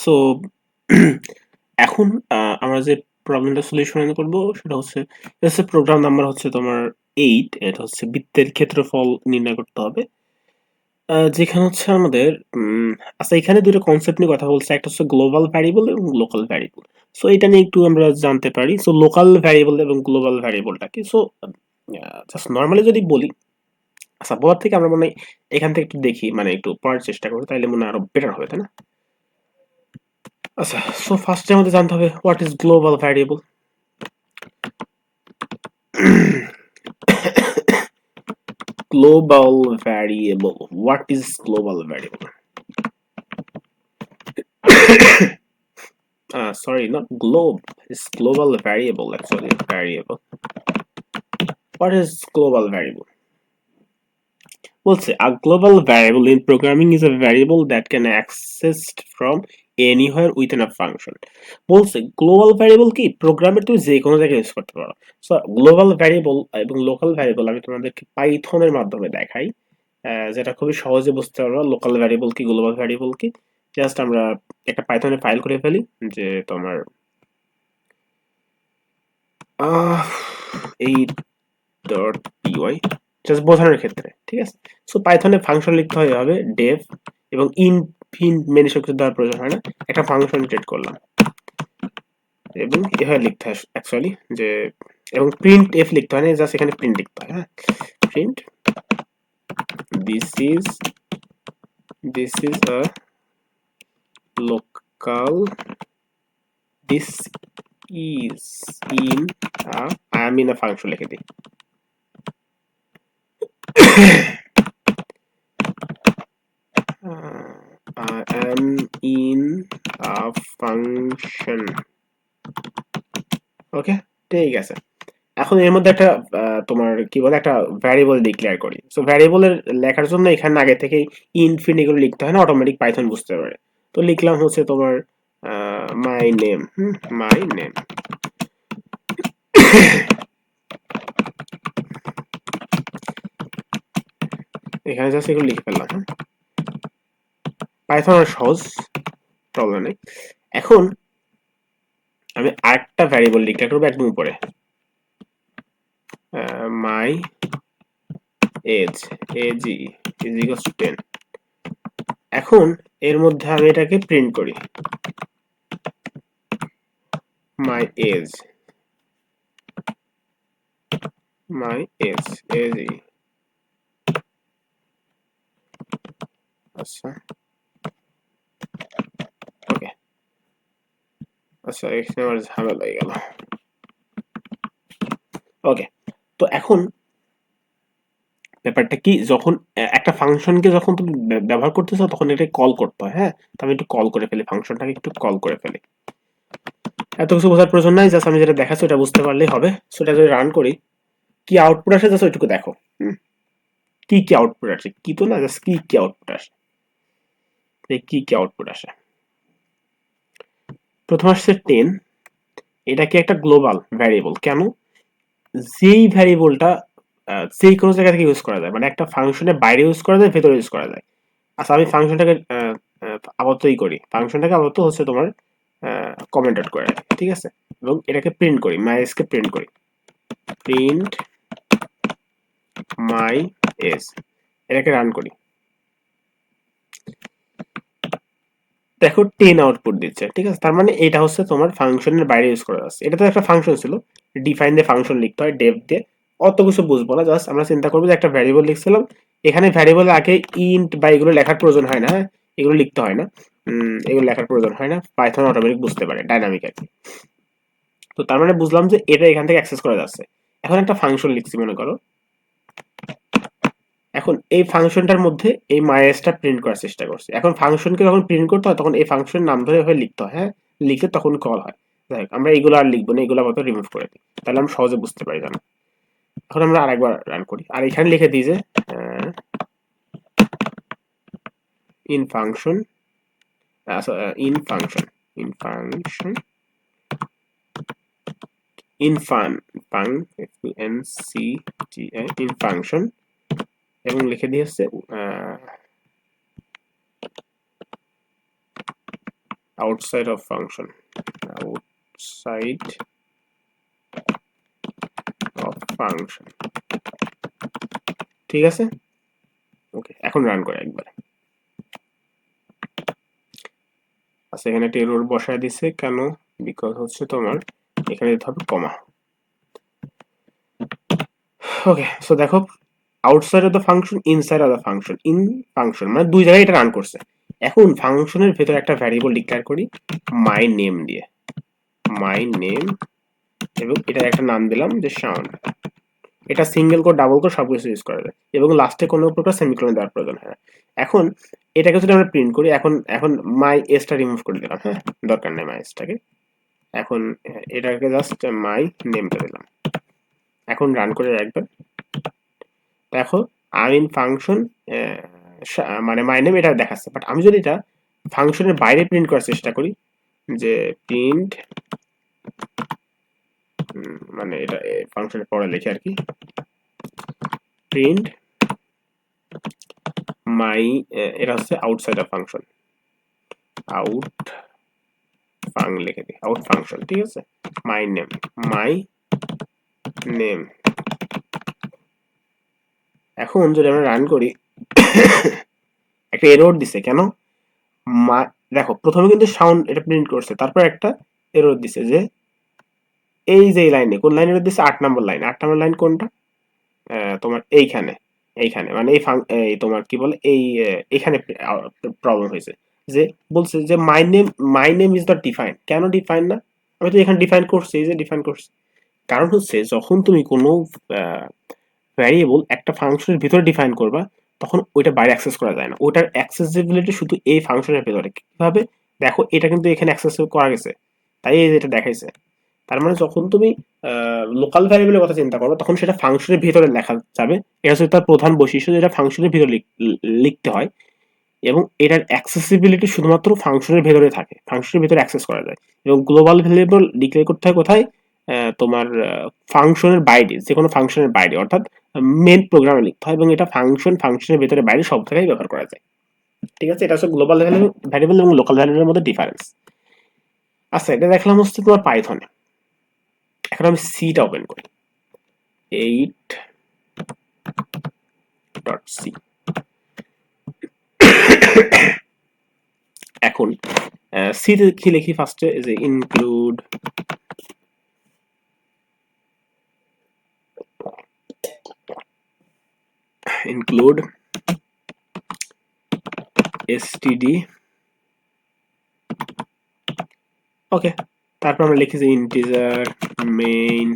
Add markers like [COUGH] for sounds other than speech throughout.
So [CLEARS THROAT] এখন আমরা যে প্রবলেমটা সলিউশন করব, সেটা হচ্ছে হচ্ছে প্রোগ্রাম নাম্বার হচ্ছে তোমার এইট এটা হচ্ছে বৃত্তের ক্ষেত্রফল নির্ণয় করতে হবে। যেখানে হচ্ছে আমাদের আচ্ছা এখানে দুটো কনসেপ্ট নিয়ে কথা বলছে। একটা হচ্ছে গ্লোবাল ভ্যারিয়েবল এবং লোকাল ভ্যারিয়েবল সো এটা নিয়ে একটু আমরা জানতে পারি। সো লোকাল ভ্যারিয়েবল এবং গ্লোবাল ভ্যারিয়েবলটা কি? সো জাস্ট নর্মালি যদি বলি আচ্ছা বলার থেকে আমরা মনে এখান থেকে একটু দেখি মানে একটু পড়ার চেষ্টা করি তাহলে মনে আরও বেটার হবে, তাই না? আচ্ছা সো ফার্স্টে আমাদের জানতে হবে what is global variable global variable what is global variable uh, sorry not globe it's global variable actually variable what is global variable বলছে a global variable in programming is a variable that can accessed from anywhere within a function. বলছে global variable কি? প্রোগ্রামের তুমি যে কোনো জায়গায় use করতে পারো। সো গ্লোবাল ভ্যারিয়েবল এবং লোকাল ভ্যারিয়েবল আমি তোমাদেরকে পাইথনের মাধ্যমে দেখাই। যেটা খুবই সহজে বুঝতে পারব লোকাল ভ্যারিয়েবল কি গ্লোবাল ভ্যারিয়েবল কি। জাস্ট আমরা একটা পাইথনে ফাইল করে ফেলি যে তোমার এই ডট পিওয়াই জাস্ট বোঝানোর ক্ষেত্রে, ঠিক আছে? সো পাইথনে ফাংশন লিখতে হয় হবে ডেভ এবং ইন ফিন মেনে কিছু দেওয়ার প্রয়োজন হয় না। একটা ফাংশন ক্রিয়েট করলাম। এবং এভাবে লিখতে হয় অ্যাকচুয়ালি যে এবং প্রিন্ট এফ লিখতে হয় না জাস্ট এখানে প্রিন্ট লিখতে হয় হ্যাঁ? Print this is this is a local this is in I am in a function লিখে দিই। [COUGHS] uh, am in a function. ওকে ঠিক আছে। এখন এর মধ্যে একটা তোমার কি বলে একটা ভ্যারিয়েবল ডিক্লেয়ার করি। সো ভ্যারিয়েবলের লেখার জন্য এখানে আগে থেকে ইনফিন এগুলো লিখতে হয় না অটোমেটিক পাইথন বুঝতে পারে। তো লিখলাম হচ্ছে তোমার মাই নেম মাই নেম এখানে জাস্ট এগুলো লিখে ফেললাম হ্যাঁ পাইথন সহজ প্রবলেম নেই। এখন আমি আরেকটা ভ্যারিয়েবল ডিক্লেয়ার করব একদম উপরে। My age age is equals to ten এখন এর মধ্যে আমি এটাকে প্রিন্ট করি। My age my age age আচ্ছা ওকে আচ্ছা এখানে আমার ঝামেলা হয়ে গেল। ওকে তো এখন ব্যাপারটা কি, যখন একটা ফাংশনকে যখন তুমি ব্যবহার করতেছো, তখন এটা কল করতে হয় হ্যাঁ? তো আমি একটু কল করে ফেলি, ফাংশনটাকে একটু কল করে ফেলি। এত কিছু বোঝার প্রয়োজন নাই জাস্ট আমি যেটা দেখাচ্ছি, ওটা বুঝতে পারলেই হবে। সেটা যদি রান করি, কি আউটপুট আসে? জাস্ট ওইটুকু দেখো। কি কি আউটপুট আসে? কি তো না জাস্ট কি কি আউটপুট আসে? কি কি আউটপুট আসে? প্রথম আসছে টেন এটা কি একটা গ্লোবাল ভ্যারিয়েবল কেন? যেই ভ্যারিয়েবলটা যেই কোনো জায়গা থেকে ইউজ করা যায় মানে একটা ফাংশনের বাইরে ইউজ করা যায়, ভেতরে ইউজ করা যায়। আচ্ছা আমি ফাংশনটাকে আপাততই করি। ফাংশনটাকে আপাতত হচ্ছে তোমার কমেন্ট করে। ঠিক আছে? এবং এটাকে প্রিন্ট করি মাইএসকে প্রিন্ট করি। প্রিন্ট মাই এস এটাকে রান করি। দেখো টেন আউটপুট দিচ্ছে, ঠিক আছে? তার মানে এটা হচ্ছে তোমার ফাংশনের বাইরে ইউজ করা যাচ্ছে। এটা তো একটা ফাংশন ছিল ডিফাইন দিয়ে ফাংশন লিখতে হয় ডেভ দিয়ে। অত কিছু বুঝব না জাস্ট আমরা চিন্তা করব যে একটা ভ্যারিয়েবল লিখছিলাম। এখানে ভ্যারিয়েবল আগে ইন্ট বা এগুলো লেখার প্রয়োজন হয় না হ্যাঁ? এগুলো লিখতে হয় না। এগুলো লেখার প্রয়োজন হয় না। পাইথন অটোমেটিক বুঝতে পারে ডাইনামিক আর তো তার মানে বুঝলাম যে এটা এখান থেকে অ্যাক্সেস করা যাচ্ছে। এখন একটা ফাংশন লিখছি, মনে করো। এখন এই ফাংশনটার মধ্যে এই মাইএসটা প্রিন্ট করার চেষ্টা করছি। এখন ফাংশনকে যখন প্রিন্ট করতে হয় তখন এই ফাংশনের নাম ধরে এভাবে লিখতে হয় হ্যাঁ? লিখে তখন কল হয়। যাই হোক, আমরা এগুলো আর লিখব না এগুলো আপাতত রিমুভ করে দিই। তাহলে আমরা সহজে বুঝতে পারি জানো? এখন আমরা আরেকবার রান করি। আর এখানে লিখে দিই যে in function in function in function in fun func N C T in function এবং লিখে দিয়েছে outside of function outside of function ঠিক আছে? ওকে এখন রান করে একবার। আচ্ছা এখানে একটা এরর বসায় দিছে, কেন? বিকজ হচ্ছে তোমার এখানে দিতে হবে কমা ওকে সো দেখো outside of the function inside of the function in function মানে দুই জায়গায় এটা রান করছে। এখন ফাংশনের ভেতরে একটা ভ্যারিয়েবল ডিক্লেয়ার করি মাই নেম দিয়ে। মাই নেম এবং এটার একটা নাম দিলাম যে সাউন্ড এটা সিঙ্গেল কোড ডাবল কোড সব কিছু ইউজ করা যায়। এবং লাস্টে কোনো প্রকার সেমিকোলন দেওয়ার প্রয়োজন হয় এখন এটাকে যদি আমরা প্রিন্ট করি, এখন এখন মাই এসটা রিমুভ করে দিলাম হ্যাঁ? দরকার নেই মাই এসটাকে এখন এটাকে জাস্ট মাই নেমটা দিলাম। এখন রান করে রাখবেন দেখো আই ইন ফাংশন মানে মাই নেম এটা দেখাচ্ছে। বাট আমি যদি এটা ফাংশনের বাইরে প্রিন্ট করার চেষ্টা করি, যে প্রিন্ট মানে এটা ফাংশনের পরে লিখে আর কি প্রিন্ট মাই এটা হচ্ছে আউটসাইড অফ ফাংশন আউট ফাং লিখে দিই। আউট ফাংশন ঠিক আছে? মাই নেম মাই নেম এখন যদি আমরা রান করি, একটা এরর দিছে, কেন? দেখো, প্রথমে কিন্তু সাউন্ড এটা প্রিন্ট করছে, তারপর একটা এরর দিছে যে, এই যে লাইনে কোন লাইনে দিছে? আট নম্বর লাইন আট নম্বর লাইন কোনটা? তোমার এইখানে এইখানে মানে এই এই তোমার কি বলে, এই এখানে প্রবলেম হয়েছে, যে বলছে যে my name my name is not define কেন ডিফাইন না? আমি তো এখানে ডিফাইন করছি, এই যে ডিফাইন করছি। কারণ হচ্ছে, যখন তুমি কোনো ভ্যারিয়েবল একটা ফাংশনের ভিতরে ডিফাইন করবা, তখন ওইটা বাইরে অ্যাক্সেস করা যায় না। ওটার অ্যাক্সেসিবিলিটি শুধু এই ফাংশনের ভিতরে। কীভাবে? দেখো, এটা কিন্তু এখানে অ্যাক্সেস করা গেছে। তাই এটা দেখাইছে। তার মানে যখন তুমি লোকাল ভ্যারিয়েবলের কথা চিন্তা করো, তখন সেটা ফাংশনের ভিতরে লেখা যাবে। এটা হচ্ছে তার প্রধান বৈশিষ্ট্য, যেটা ফাংশনের ভিতরে লিখতে হয়। এবং এটার অ্যাক্সেসিবিলিটি শুধুমাত্র ফাংশনের ভেতরে থাকে। ফাংশনের ভিতরে অ্যাক্সেস করা যায়। এবং গ্লোবাল ভ্যারিয়েবল ডিক্লেয়ার করতে হয় কোথায়? তোমার ফাংশনের বাইরে যে কোনো ফাংশনের বাইরে। অর্থাৎ মেন প্রোগ্রামে লিখতে হয় এবং এটা ফাংশন ফাংশনের ভেতরে বাইরে সব জায়গায় ব্যবহার করা যায়। ঠিক আছে? এটা হচ্ছে গ্লোবাল ভ্যারিয়েবল এবং লোকাল ভ্যারিয়েবলের মধ্যে ডিফারেন্স আচ্ছা এটা দেখলাম হচ্ছে তোমার পাইথনে এখন আমি সিটা ওপেন করি। এইট ডট সি এখন সিতে কি লিখি ফার্স্টে যে ইনক্লুড include std ওকে তারপর আমরা লিখি ইন্টিজার মেইন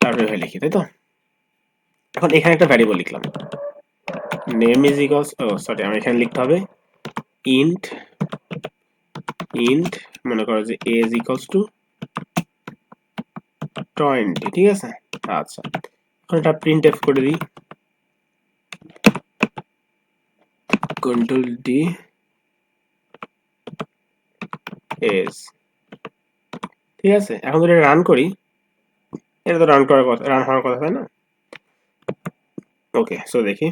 তারপরে লিখি, তাই তো? এখন এখানে একটা ভ্যারিয়েবল লিখলাম। Name is equals oh sorry আমার এখানে লিখতে হবে ইন্ট ইন্ট মনে করো যে A is equals to twenty ঠিক আছে? আচ্ছা। এটা প্রিন্ট এফ করে দিই। কন্ট্রোল ডি এস ঠিক আছে, এখন যদি রান করি। এটা তো রান করার কথা রান হওয়ার কথা, তাই না? ওকে সো দেখি।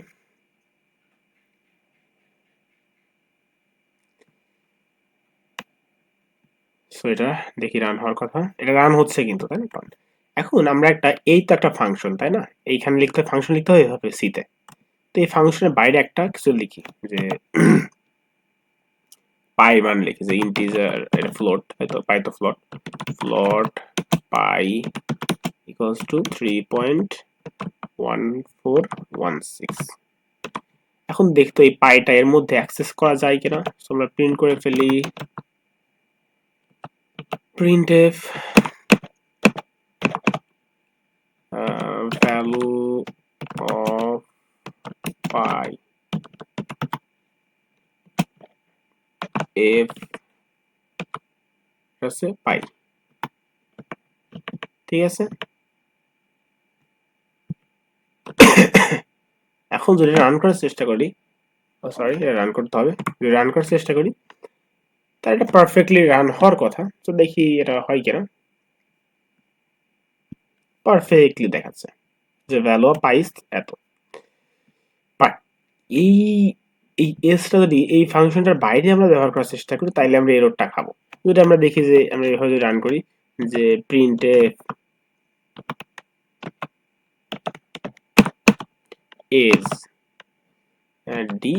সো এটা দেখি রান হওয়ার কথা। এটা রান হচ্ছে কিন্তু, তাই না? এখন আমরা একটা এই তো একটা ফাংশন তাই না? এইখানে লিখতে ফাংশন লিখতে হবে সিতে তো। এই ফাংশনের বাইরে একটা কিছু লিখি, যে [CLEARS THROAT] পাই মান লিখি, যে ইন্টিজার এটা ফ্লোট হয়তো পাই তো float float pi equals to three point one four one six এখন দেখতো এই পাইটা এর মধ্যে অ্যাক্সেস করা যায় কিনা? আমরা প্রিন্ট করে ফেলি। Print F value of pi f হচ্ছে পাই ঠিক আছে? [COUGHS] এখন যদি রান করার চেষ্টা করি সরি রান করতে হবে। যদি রান করার চেষ্টা করি তা এটা পারফেক্টলি রান হওয়ার কথা। তো দেখি এটা হয় কিনা। পারফেক্টলি দেখাচ্ছে যে ভ্যালু অফ পাইস এত। এই এই এসটা যদি, এই ফাংশনটার বাইরে আমরা ব্যবহার করার চেষ্টা করি, তাইলে আমরা এররটা খাব। যদি আমরা দেখি যে, আমরা এভাবে যদি রান করি, যে প্রিন্টে এজ ডি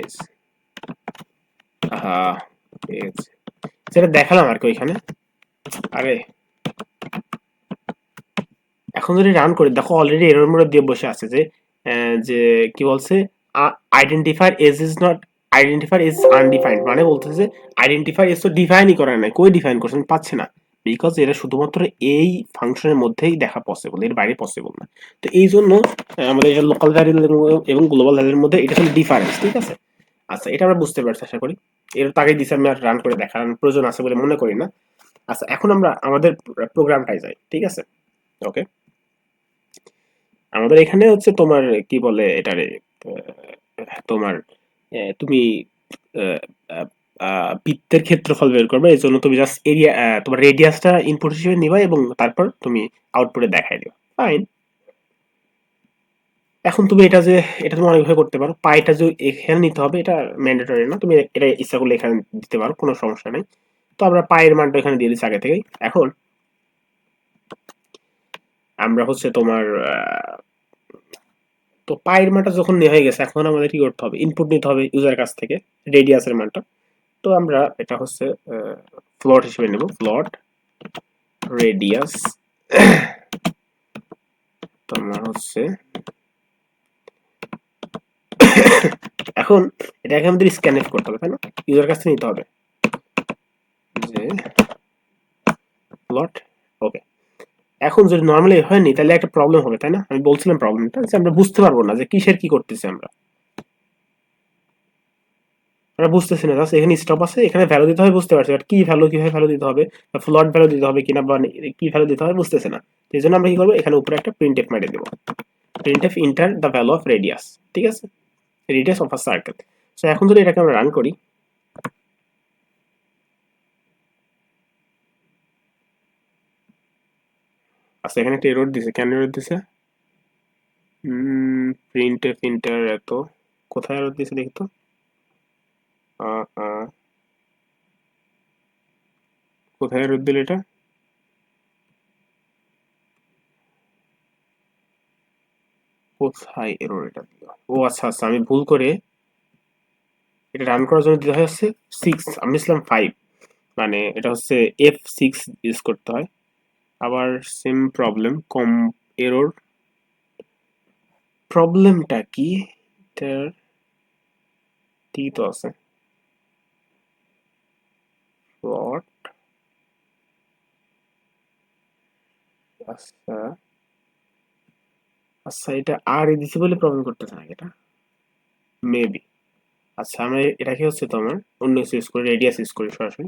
এজ আহা এজ সেটা দেখালাম আর কি ওইখানে। আরে এখন যদি রান করি, দেখো অলরেডি এরর মোড দিয়ে বসে আছে যে যে কি বলছে? Identifier age is not identifier is undefined মানে বলতেছে আইডেন্টিফায়ার এজ তো ডিফাইনই করা নাই। কই ডিফাইন করছেন পাচ্ছে না। বিকজ এটা শুধুমাত্র এই ফাংশনের মধ্যেই দেখা পসিবল এর বাইরে পসিবল না। তো এই জন্য আমাদের এটা লোকাল ভ্যারিয়েবল এবং গ্লোবাল ভ্যারিয়েবলের মধ্যে এটা হলো ডিফারেন্স ঠিক আছে? আচ্ছা এটা আমরা বুঝতে পারছি, আশা করি। এর তো আগেই দিছে, আমি রান করে দেখার প্রয়োজন আছে বলে মনে করি না। আচ্ছা এখন আমরা আমাদের প্রোগ্রামটাই যাই, ঠিক আছে? ওকে আমাদের এখানে হচ্ছে তোমার, কি বলে এটারে তোমার তুমি বৃত্তের ক্ষেত্রফল বের করবে, এই জন্য তুমি জাস্ট এরিয়া তোমার রেডিয়াসটা ইনপুট হিসেবে নিবা এবং তারপর তুমি আউটপুটে দেখাই দিও ফাইন এখন তুমি এটা যে, এটা তুমি অনেকভাবে করতে পারো। পাইটা যে এখানে নিতে হবে, এটা ম্যান্ডেটরি না। তুমি এটা ইচ্ছা করলে এখানে দিতে পারো, কোনো সমস্যা নেই। তো আমরা পায়ের মানটা এখানে দিয়ে দিচ্ছি আগে থেকেই। এখন আমরা হচ্ছে তোমার তো পায়ের মানটা যখন নেওয়া হয়ে গেছে, এখন আমাদের কি করতে হবে? ইনপুট নিতে হবে ইউজার কাছ থেকে রেডিয়াসের মানটা তো আমরা এটা হচ্ছে ফ্লট হিসেবে নেব। ফ্লট রেডিয়াস তোমার হচ্ছে, এখন এটাকে আমাদের স্ক্যানএফ করতে হবে, তাই না? ইউজার কাছ থেকে নিতে হবে। যে প্লট ওকে এখন যদি নর্মালি হয়নি, তাহলে একটা প্রবলেম হবে, তাই না? আমি বলছিলাম প্রবলেমটা আমরা বুঝতে পারব না যে কিসের কি করতেছি আমরা। আমরা বুঝতেছি না জাস্ট এখানে স্টপ আছে, এখানে ভ্যালু দিতে হবে, বুঝতে পারছি বাট কি ভ্যালু কীভাবে ভ্যালু দিতে হবে ফ্লট ভ্যালু দিতে হবে কিনা, বা কি ভ্যালু দিতে হবে, বুঝতেছে না। এই জন্য আমরা কি করব, এখানে উপরে একটা প্রিন্ট এফ মেরে দেবো। Print F enter the value of radius ঠিক আছে? Radius of a circle so এখন যদি এটাকে আমরা রান করি আচ্ছা এখানে একটা এরর দিছে। কেন এরর দিছে? প্রিন্ট এফ ইন্টার এত। কোথায় এরর দিছে দেখি তো। কোথায় এরর দিল এটা? কোথায় এরর এটা দিল? ও আচ্ছা আচ্ছা আমি ভুল করে এটা রান করার জন্য দিতে হয় হচ্ছে সিক্স আমি ইসলাম ফাইভ মানে এটা হচ্ছে এফ সিক্স ইউজ করতে হয়। আবার সেম প্রবলেম কম এরর প্রবলেমটা কি? এটার ঠিকই তো আছে। আচ্ছা। আচ্ছা এটা আর এ দিছি বলে প্রবলেম করতেছে না এটা? মেবি আচ্ছা আমরা এটাকে হচ্ছে তোমার? অন্য কিছু ইউজ করি রেডিয়াস ইউজ করি সরাসরি।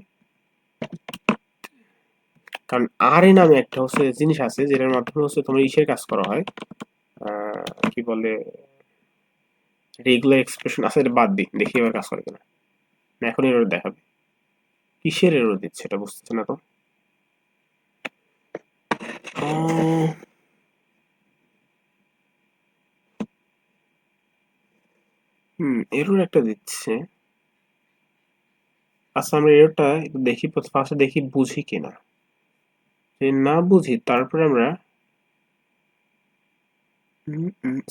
কারণ আর এ নামে একটা হচ্ছে জিনিস আছে, যেটার মাধ্যমে হচ্ছে তোমার ইসের কাজ করা হয়। কি বলে রেগুলার এক্সপ্রেশন আছে বাদ দিই, দেখি এবার কাজ করে কিনা। না, এখন এরর দেখাবে। কিসের এরর দিচ্ছে এটা বুঝতেছে না তো? হুম এরর একটা দিচ্ছে। আচ্ছা আমরা একটু দেখি ফার্স্টে দেখি বুঝি কিনা। না বুঝি, তারপরে আমরা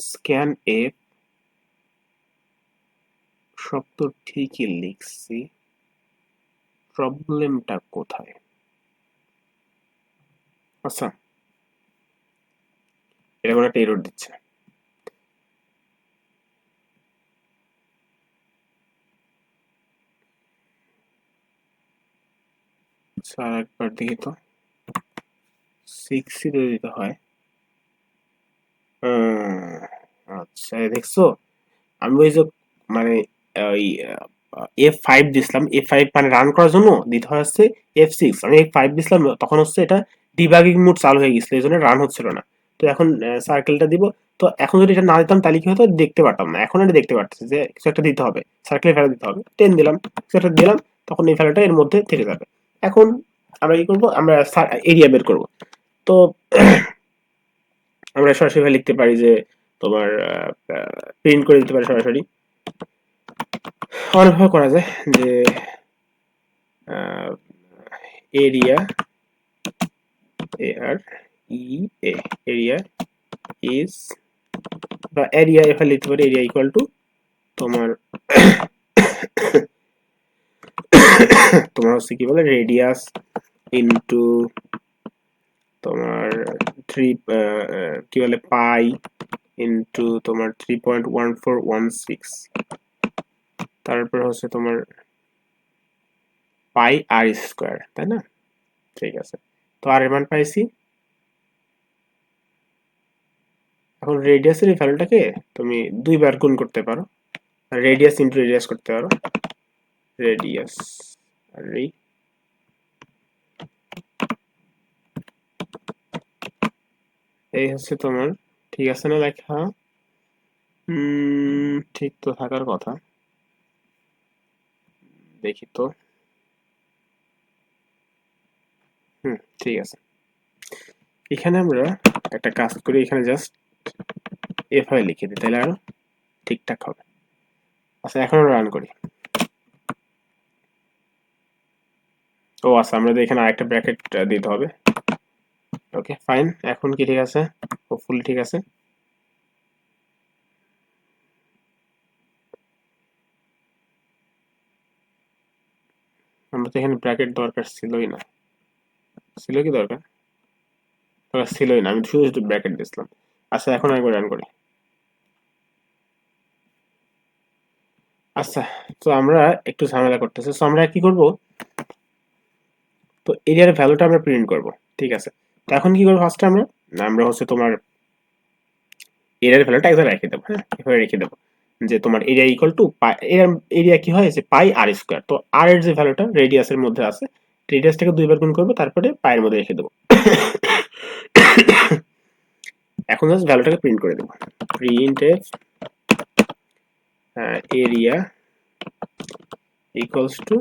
স্ক্যান এফ সব তো ঠিকই লিখছি। প্রবলেমটা কোথায়? আচ্ছা। এটা কোনো একটা এরর দিচ্ছে। আচ্ছা আর একবার দেখি তো। সিক্সই যদি দিতে হয়। আচ্ছা দেখছ? আমি ওই যে মানে ওই এফ ফাইভ দিছিলাম। এফ ফাইভ মানে রান করার জন্য দিতে হয় হচ্ছে এফ সিক্স আমি এফ ফাইভ দিছিলাম, তখন হচ্ছে এটা ডিবাগিং মোড চালু হয়ে গেছিল, এই জন্য রান হচ্ছিল না। তো এখন সার্কেলটা দিব। তো এখন যদি এটা না দিতাম, তাহলে কি হতো? দেখতে পারতাম না। এখন এটা দেখতে পারতেছি যে, কিছু একটা দিতে হবে। সার্কেলের ভ্যালু দিতে হবে। টেন দিলাম, কিছু একটা দিলাম, তখন এই ভ্যালুটা এর মধ্যে থেকে যাবে। এখন আমরা কি করব? আমরা এরিয়া বের করব। তো আমরা সরাসরি লিখতে পারি যে তোমার প্রিন্ট করে দিতে পারি সরাসরি। অনেকভাবে করা যায় যে area A R E A area is বা এরিয়া এফাল লিখতে পারি এরিয়া ইকুয়াল টু তোমার [COUGHS] তোমার হচ্ছে কি বলে রেডিয়াস ইনটু তোমার থ্রি কি বলে পাই ইনটু তোমার three point one four one six তারপর হচ্ছে তোমার পাই আর স্কোয়ার তাই না? ঠিক আছে। তো আর এর মান পাইছি। এখন রেডিয়াসের এই ভ্যালুটাকে তুমি দুইবার গুণ করতে পারো। রেডিয়াস ইন্টু রেডিয়াস করতে পারো। রেডিয়াস রি এই হচ্ছে তোমার, ঠিক আছে না লেখা? ঠিক তো থাকার কথা। দেখি তো। হুম, ঠিক আছে। এখানে আমরা একটা কাজ করি, এখানে জাস্ট এভাবে লিখে দিই, তাহলে আরও ঠিকঠাক হবে। আচ্ছা এখন রান করি। ও আচ্ছা আমরা এখানে আরেকটা ব্র্যাকেট দিতে হবে। ওকে ফাইন এখন কি ঠিক আছে? হোপফুলি ঠিক আছে। আমরা তো এখানে ব্র্যাকেট দরকার ছিলই না। ছিল কি দরকার? দরকার ছিলই না। আমি শুধু শুধু ব্র্যাকেট দিয়েছিলাম। আচ্ছা এখন একবার রান করি। আচ্ছা তো আমরা একটু ঝামেলা করতেছি। তো আমরা কি করব? তো এরিয়ার ভ্যালুটা আমরা প্রিন্ট করব। ঠিক আছে। এখন কি করব ফার্স্টে আমরা? আমরা হচ্ছে তোমার এরিয়ার ভ্যালুটা একবার রেখে দেবো হ্যাঁ? এভাবে রেখে দেবো যে তোমার area equal to pi area কি হয়? যে পাই আর স্কোয়ার তো আর এর যে ভ্যালুটা রেডিয়াসের মধ্যে আছে রেডিয়াসটাকে দুইবার গুণ করব, তারপরে পায়ের মধ্যে রেখে দেবো। এখন জাস্ট ভ্যালুটাকে প্রিন্ট করে দেবো। Print area equals to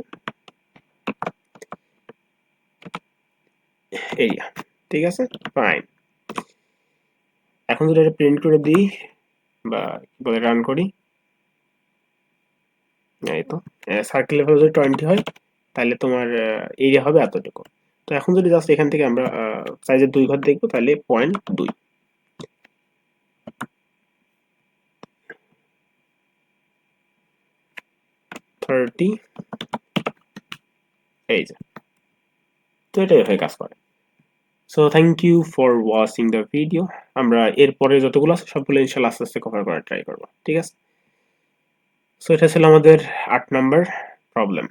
area ঠিক আছে? ফাইন এখন যদি এটা প্রিন্ট করে দিই বা বলে রান করি? এই তো। সার্কেল লেভেল যদি টোয়েন্টি হয়, তাহলে তোমার এরিয়া হবে এতটুকু। তো এখন যদি জাস্ট এখান থেকে আমরা সাইজের দুই ঘর দেখব, তাহলে পয়েন্ট দুই। থার্টি এই যে। তো এটাই এভাবে কাজ করে। So thank you for watching the video আমরা এরপরে যতগুলো আছে, সবগুলো ইনশাল্লাহ আস্তে আস্তে কভার করার ট্রাই করব, ঠিক আছে? সো এটা ছিল আমাদের আট নাম্বার প্রবলেম